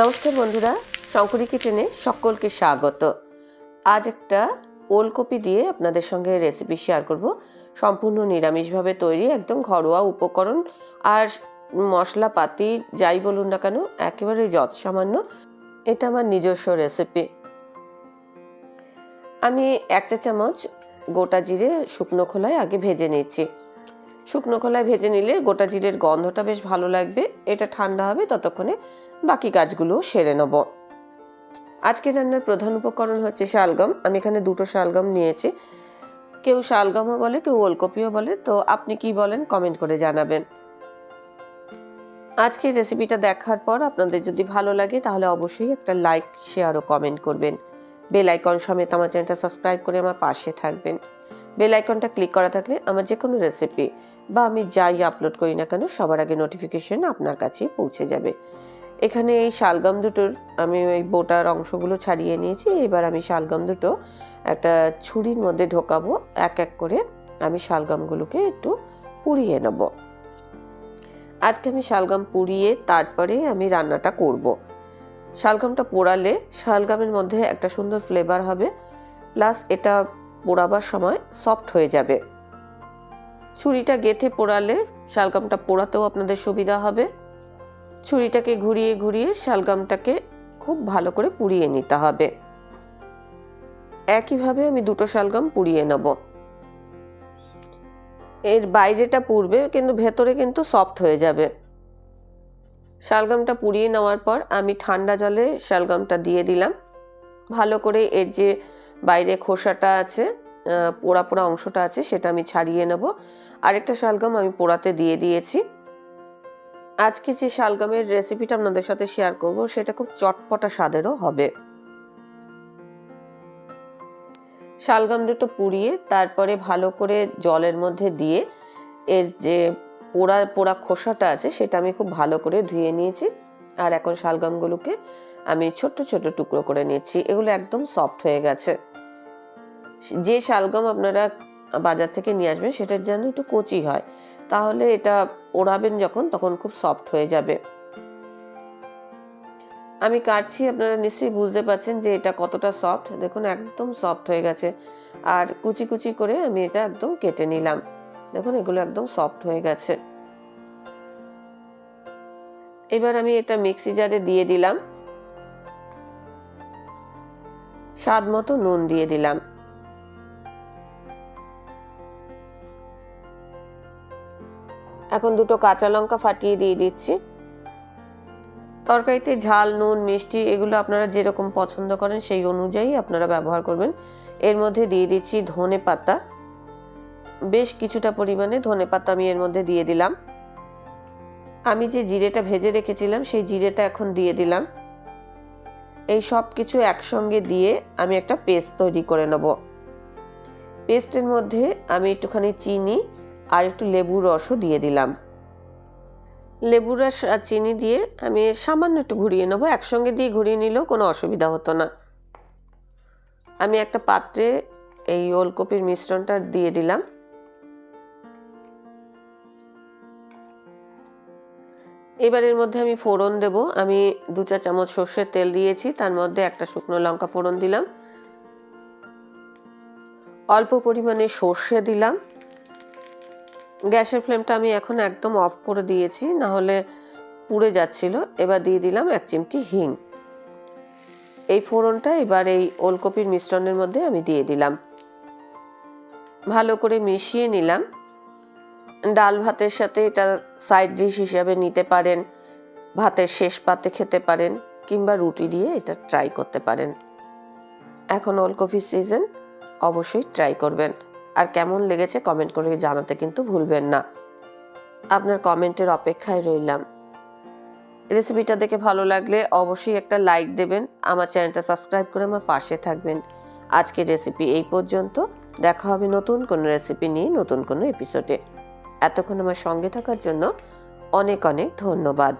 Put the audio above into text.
নমস্কার বন্ধুরা, শঙ্করী কিচেনে সকলকে স্বাগত। আজ একটা ওলকপি দিয়ে আপনাদের সঙ্গে রেসিপি শেয়ার করব। সম্পূর্ণ নিরামিষভাবে তৈরি, একদম ঘরোয়া উপকরণ। আর মশলাপাতি যাই বলুন না কেন, একেবারে যত সামান্য, এটা আমার নিজস্ব রেসিপি আমি এক চা চামচ গোটা জিরে শুকনো খোলায় আগে ভেজে নিচ্ছি। শুকনো খোলায় ভেজে নিলে গোটা জিরের গন্ধটা বেশ ভালো লাগবে, এটা ঠান্ডা হবে, ততক্ষণে বাকি কাজগুলো সেরে নেব। আজকে রান্নার প্রধান উপকরণ হচ্ছে শালগম। আমি এখানে দুটো শালগম নিয়েছি। কেউ শালগমও বলে, কেউ ওলকপিও বলে। তো আপনি কি বলেন, কমেন্ট করে জানাবেন। আজকের রেসিপিটা দেখার পর আপনাদের যদি ভালো লাগে, তাহলে অবশ্যই একটা লাইক, শেয়ার ও কমেন্ট করবেন। বেল আইকন সমেত আমার চ্যানেলটা সাবস্ক্রাইব করে আমার পাশে থাকবেন। বেল আইকনটা ক্লিক করা থাকলে আমার যে কোনো রেসিপি বা আমি যাই আপলোড করি না কেন, সবার আগে নোটিফিকেশন আপনার কাছে পৌঁছে যাবে। এখানে এই শালগম দুটোর আমি ওই বোটার অংশগুলো ছাড়িয়ে নিয়েছি। এবার আমি শালগম দুটো একটা ছুরির মধ্যে ঢোকাবো। এক এক করে আমি শালগমগুলোকে একটু পুড়িয়ে নেব। আজকে আমি শালগম পুড়িয়ে তারপরে আমি রান্নাটা করব। শালগমটা পোড়ালে শালগমের মধ্যে একটা সুন্দর ফ্লেভার হবে। প্লাস এটা পোড়াবার সময় সফট হয়ে যাবে। ছুরিটা গেথে পোড়ালে শালগমটা পোড়াতেও আপনাদের সুবিধা হবে। ছুরিটাকে ঘুরিয়ে ঘুরিয়ে শালগামটাকে খুব ভালো করে পুড়িয়ে নিতে হবে। একইভাবে আমি দুটো শালগাম পুড়িয়ে নেব। এর বাইরেটা পুড়বে, কিন্তু ভেতরে কিন্তু সফট হয়ে যাবে। শালগামটা পুড়িয়ে নেওয়ার পর আমি ঠান্ডা জলে শালগামটা দিয়ে দিলাম। ভালো করে এর যে বাইরে খোসাটা আছে পোড়া পোড়া অংশটা আছে, সেটা আমি ছাড়িয়ে নেব। আরেকটা শালগাম আমি পোড়াতে দিয়ে দিয়েছি। আজকে যে শালগমের রেসিপিটা আপনাদের সাথে শেয়ার করব, সেটা খুব চটপটা স্বাদেরও হবে। শালগম দুটো পুড়িয়ে তারপরে ভালো করে জলের মধ্যে দিয়ে এর যে পোড়া পোড়া খোসাটা আছে, সেটা আমি খুব ভালো করে ধুয়ে নিয়েছি। আর এখন শালগমগুলোকে আমি ছোট্ট ছোট টুকরো করে নিচ্ছি এগুলো একদম সফট হয়ে গেছে। যে শালগম আপনারা বাজার থেকে নিয়ে আসবেন, সেটার যেন একটু কচি হয়। তাহলে এটা ওড়াবেন যখন, তখন খুব সফট হয়ে যাবে। আমি কাটছি, আপনারা নিশ্চয়ই বুঝতে পারছেন যে এটা কতটা সফট দেখুন, একদম সফট হয়ে গেছে। আর কুচি কুচি করে আমি এটা একদম কেটে নিলাম। দেখুন, এগুলো একদম সফট হয়ে গেছে। এবার আমি এটা মিক্সি জারে দিয়ে দিলাম। স্বাদ মতো নুন দিয়ে দিলাম। এখন দুটো কাঁচা লঙ্কা ফাটিয়ে দিয়ে দিচ্ছি। তরকারিতে ঝাল, নুন, মিষ্টি এগুলো আপনারা যেরকম পছন্দ করেন সেই অনুযায়ী আপনারা ব্যবহার করবেন। এর মধ্যে দিয়ে দিচ্ছি ধনে পাতা। বেশ কিছুটা পরিমাণে ধনে পাতা আমি এর মধ্যে দিয়ে দিলাম। আমি যে জিরেটা ভেজে রেখেছিলাম সেই জিরেটা এখন দিয়ে দিলাম। এই সব কিছু একসঙ্গে দিয়ে আমি একটা পেস্ট তৈরি করে নেব। পেস্টের মধ্যে আমি একটুখানি চিনি আর একটু লেবুর রসও দিয়ে দিলাম। লেবুর রস আর চিনি দিয়ে আমি সামান্য একটু ঘুরিয়ে নেব। একসঙ্গে দিয়ে ঘুরিয়ে নিলেও কোনো অসুবিধা হতো না। আমি একটা পাত্রে এই ওলকপির মিশ্রণটা দিয়ে দিলাম। এবারের মধ্যে আমি ফোড়ন দেব। আমি দু চা চামচ সর্ষের তেল দিয়েছি, তার মধ্যে একটা শুকনো লঙ্কা ফোড়ন দিলাম। অল্প পরিমাণে সর্ষে দিলাম। গ্যাসের ফ্লেমটা আমি এখন একদম অফ করে দিয়েছি না হলে পুড়ে যাচ্ছিল। এবার দিয়ে দিলাম এক চিমটি হিং। এই ফোড়নটা এবার এই ওলকপির মিশ্রণের মধ্যে আমি দিয়ে দিলাম। ভালো করে মিশিয়ে নিলাম। ডাল ভাতের সাথে এটা সাইড ডিশ হিসাবে নিতে পারেন, ভাতের শেষ পাতে খেতে পারেন, কিংবা রুটি দিয়ে এটা ট্রাই করতে পারেন। এখন ওলকপির সিজন, অবশ্যই ট্রাই করবেন। আর কেমন লেগেছে কমেন্ট করে জানাতে কিন্তু ভুলবেন না। আপনার কমেন্টের অপেক্ষায় রইলাম। রেসিপিটা দেখে ভালো লাগলে অবশ্যই একটা লাইক দেবেন, আমার চ্যানেলটা সাবস্ক্রাইব করে আমার পাশে থাকবেন। আজকের রেসিপি এই পর্যন্ত, দেখা হবে নতুন কোনো রেসিপি নিয়ে নতুন কোনো এপিসোডে এতক্ষণ আমার সঙ্গে থাকার জন্য অনেক অনেক ধন্যবাদ।